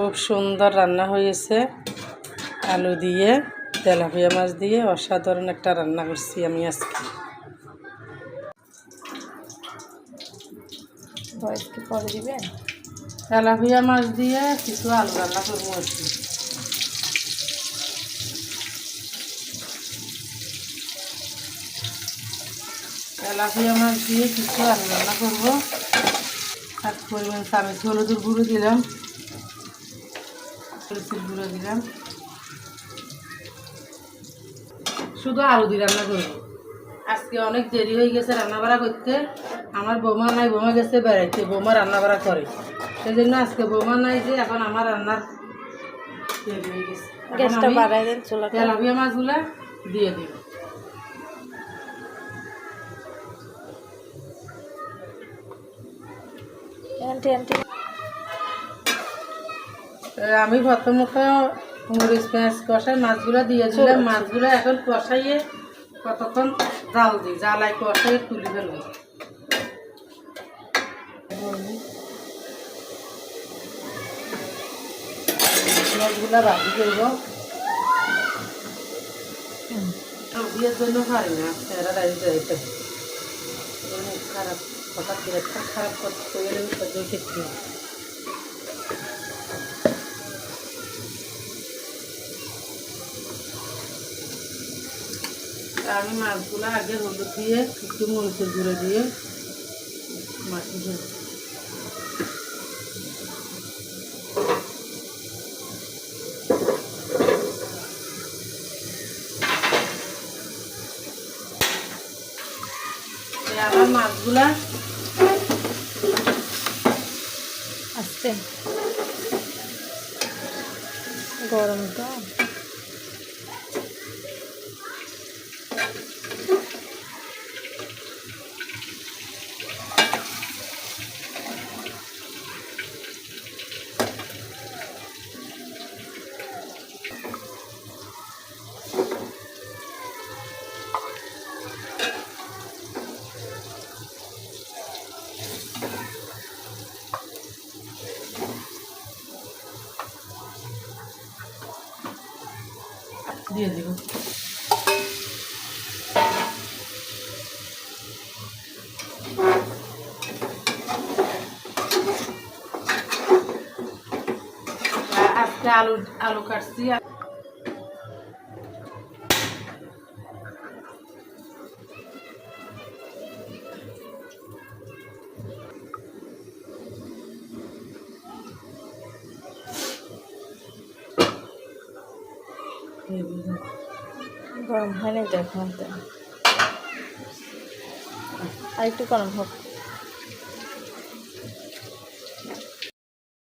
খুব সুন্দর রান্না হয়েছে। আলু দিয়ে তেলাপিয়া মাছ দিয়ে অসাধারণ একটা রান্না করছি আমি আজকে। পরে দিবেন তেলাপিয়া মাছ দিয়ে কিছু আলু রান্না করব আজকে তেলাপিয়া মাছ দিয়ে কিছু আলু রান্না করব। এক পরিমাণ চামচ হলুদের গুঁড়ো দিলাম। মরিচের গুঁড়ো দিলাম। শুধু আলু দিয়ে রান্না করব। আজকে অনেক দেরি হয়ে গেছে রান্না বাড়া করতে। আমার বৌমা নাই বৌমা গেছে বেড়াইতে বৌমা রান্না বাড়া করে। সেই জন্য আজকে বৌমা নাই যে এখন আমার রান্নার দেরি হয়ে গেছে। তেলাপিয়া মাছগুলা দিয়ে দিব। আন্টি আন্টি তো আমি প্রথমত মরিচ পেঁয়াজ কষাই মাছগুলো দিয়ে দিলাম। মাছগুলো এখন কষাইয়ে কতক্ষণ জাল দিই? জ্বালাই কষাইয়ে তুলে ফেলব। মাছগুলো ভাজি করব। বিয়ের জন্য পারি না যাইতে খারাপ হঠাৎ খারাপ করতে সহ্য ঠিক আমি মাছগুলো আগে হলুদ দিয়ে, একটু মরিচের গুঁড়ো দিয়ে মাখিয়ে ফেলব। আবার মাছগুলা আসতে গরম তো দিয়ে দিব। আজকে আলু আলু কাটছি। গরম হয়নি তো। আর একটু গরম হোক।